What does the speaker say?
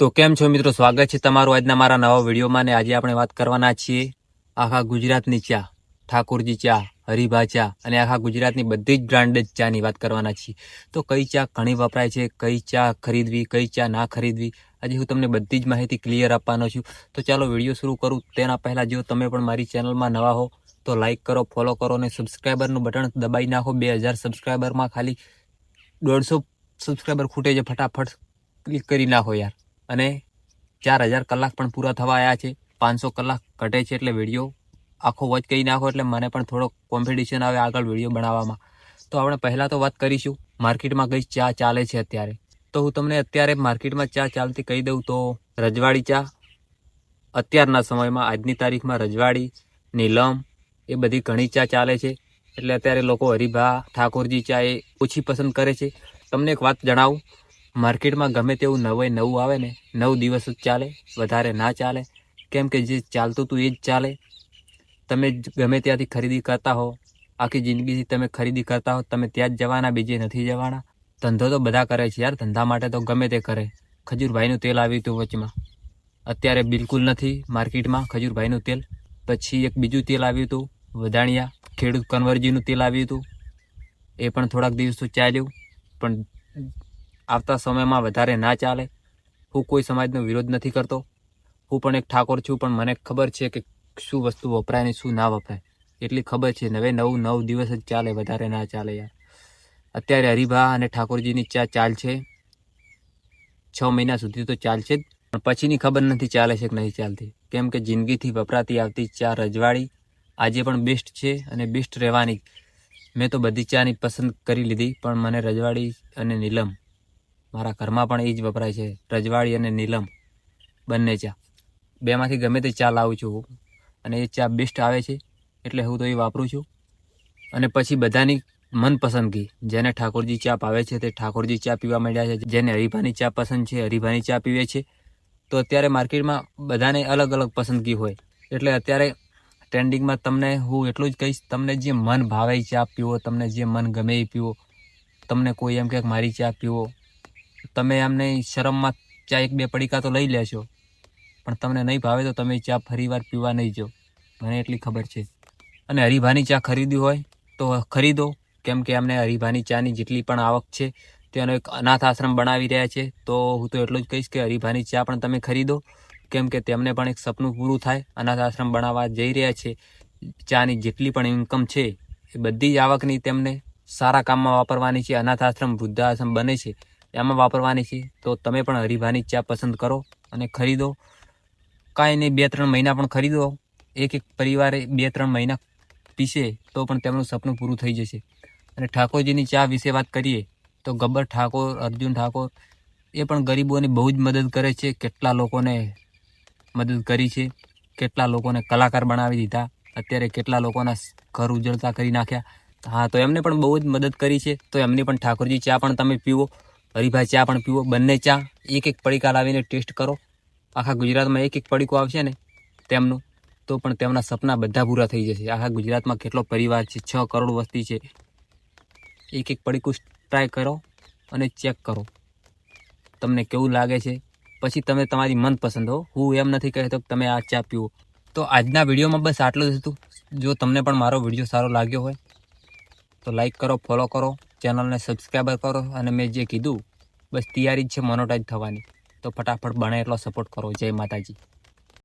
તો કેમ છો મિત્રો? સ્વાગત છે તમારું આજના મારા નવા વિડીયોમાં ને આજે આપણે વાત કરવાના છીએ આખા ગુજરાતની ચા, ઠાકોરજી ચા, હરિભા ચા અને આખા ગુજરાતની બધી જ બ્રાન્ડેડ ચાની વાત કરવાના છીએ. તો કઈ ચા ઘણી વપરાય છે, કઈ ચા ખરીદવી, કઈ ચા ના ખરીદવી, આજે હું તમને બધી જ માહિતી ક્લિયર આપવાનો છું. તો ચાલો વીડિયો શરૂ કરું. તેના પહેલાં જો તમે પણ મારી ચેનલમાં નવા હો, તો લાઈક કરો ફોલો કરો અને સબસ્ક્રાઈબરનું બટન દબાઈ નાખો. બે હજાર સબસ્ક્રાઈબરમાં ખાલી દોઢસો સબસ્ક્રાઈબર ખૂટે છે, ફટાફટ ક્લિક કરી નાખો યાર. અને ચાર હજાર કલાક પણ પૂરા થવા આવ્યા છે. પાંચસો કલાક ઘટે છે એટલે વીડિયો આખો વોચ કહી નાખો એટલે મને પણ થોડો કોમ્પિટિશન આવે આગળ વીડિયો બનાવવામાં. તો આપણે પહેલાં તો વાત કરીશું, માર્કેટમાં કઈ ચા ચાલે છે અત્યારે? તો હું તમને અત્યારે માર્કેટમાં ચા ચાલતી કહી દઉં તો રજવાડી ચા, અત્યારના સમયમાં, આજની તારીખમાં રજવાડી, નીલમ, એ બધી ઘણી ચા ચાલે છે. એટલે અત્યારે લોકો હરિભા ઠાકોરજી ચા એ ઓછી પસંદ કરે છે. તમને એક વાત જણાવું માર્કેટમાં ગમે તેવું નવે નવું આવે ને, નવ દિવસ જ ચાલે, વધારે ના ચાલે, કેમ કે જે ચાલતું હતું એ જ ચાલે. તમે ગમે ત્યાંથી ખરીદી કરતા હો, આખી જિંદગીથી તમે ખરીદી કરતા હો, તમે ત્યાં જ જવાના, બીજે નથી જવાના. ધંધો તો બધા કરે છે યાર, ધંધા માટે તો ગમે તે કરે. ખજૂરભાઈનું તેલ આવ્યું હતું વચમાં. અત્યારે બિલકુલ નથી માર્કેટમાં ખજૂરભાઈનું તેલ. પછી એક બીજું તેલ આવ્યું હતું વધાણિયા ખેડૂત કન્વરજીનું તેલ આવ્યું હતું. એ પણ થોડાક દિવસો ચાલ્યું, પણ આવતા સમયમાં વધારે ના ચાલે? હું કોઈ સમાજનો વિરોધ નથી કરતો. હું પણ એક ઠાકોર છું, પણ મને ખબર છે કે શું વસ્તુ વપરાય ને શું ના વપરાય. એટલી ખબર છે નવે નવું નવ દિવસ જ ચાલે, વધારે ના ચાલે યાર. અત્યારે હરિભા અને ઠાકોરજીની ચા ચાલશે છ. મહિના સુધી તો ચાલશે જ, પણ પછીની ખબર નથી ચાલે છે કે નહીં ચાલતી. કેમ કે જિંદગીથી વપરાતી આવતી ચા રજવાડી આજે પણ બેસ્ટ છે અને બેસ્ટ રહેવાની. મેં તો બધી ચાની પસંદ કરી લીધી, પણ મને રજવાડી અને નીલમ મારા ઘરમાં પણ એ જ વપરાય છે. રજવાડી અને નીલમ બંને ચા. બેમાંથી ગમે તે ચા લાવું છું અને એ ચા બેસ્ટ આવે છે એટલે હું તો એ વાપરું છું. અને પછી બધાની મનપસંદગી. જેને ઠાકોરજી ચા ભાવે છે તે ઠાકોરજી ચા પીવા માંડ્યા છે. જેને હરિભાની ચા પસંદ છે, હરિભાની ચા પીવે છે. તો અત્યારે માર્કેટમાં બધાને અલગ અલગ પસંદગી હોય. એટલે અત્યારે ટ્રેન્ડિંગમાં તમને હું એટલું જ કહીશ, તમને જે મન ભાવે ચા પીવો, તમને જે મન ગમે એ પીવો, તમને કોઈ એમ કે મારી ચા પીવો તમે એમને શરમમાં ચા એક બે પડીકા તો લઈ લેશો પણ તમને નહીં ભાવે તો તમે ચા ફરીવાર પીવા નહીં જો મને એટલી ખબર છે. અને હરિભાની ચા ખરીદી હોય તો ખરીદો. કેમ કે અમને હરીભાની ચાની જેટલી પણ આવક છે, તેનો એક અનાથ આશ્રમ બનાવી રહ્યા છે, તો હું તો એટલું જ કહીશ કે હરીભાની ચા પણ તમે ખરીદો. કેમ કે તેમને પણ એક સપનું પૂરું થાય, અનાથ આશ્રમ બનાવવા જઈ રહ્યા છે. ચાની જેટલી પણ ઇન્કમ છે, એ બધી જ આવકની તેમને સારા કામમાં વાપરવાની છે. અનાથ આશ્રમ, વૃદ્ધાશ્રમ બને છે. એમાં વાપરવાની છે. તો તમે પણ હરિભાની ચા પસંદ કરો અને ખરીદો. કાંઈ નહીં બે ત્રણ મહિના પણ ખરીદો. એક એક પરિવારે બે ત્રણ મહિના પીશે તો પણ તેમનું સપનું પૂરું થઈ જશે. અને ઠાકોરજીની ચા વિશે વાત કરીએ, તો ગબ્બર ઠાકોર, અર્જુન ઠાકોર, એ પણ ગરીબોની બહુ જ મદદ કરે છે. કેટલા લોકોને મદદ કરી છે. કેટલા લોકોને કલાકાર બનાવી દીધા. અત્યારે કેટલા લોકોના ઘર ઉજળતા કરી નાખ્યા. હા, તો એમને પણ બહુ જ મદદ કરી છે. તો એમની પણ ઠાકોરજી ચા પણ તમે પીવો. હરિભાઈ ચા પણ પીવો, બંને ચા. એક એક પડીકા લાવીને ટેસ્ટ કરો. આખા ગુજરાતમાં એક એક પડીકો આવશે ને તેમનું, તો પણ તેમના સપના બધા પૂરા થઈ જશે. આખા ગુજરાતમાં કેટલો પરિવાર છે, છ કરોડ વસ્તી છે. એક એક પડીકું ટ્રાય કરો અને ચેક કરો. તમને કેવું લાગે છે? પછી તમે તમારી મનપસંદ હો. હું એમ નથી કહેતો કે તમે આ ચા પીવો. તો આજના વિડીયોમાં બસ આટલું જ હતું. જો તમને પણ મારો વીડિયો સારો લાગ્યો હોય તો લાઈક કરો ફોલો કરો ચેનલને સબસ્ક્રાઈબર કરો અને મેં જે કીધું, બસ તૈયારી જ છે મોનોટાઈઝ થવાની. તો ફટાફટ બને એટલો સપોર્ટ કરો. જય માતાજી.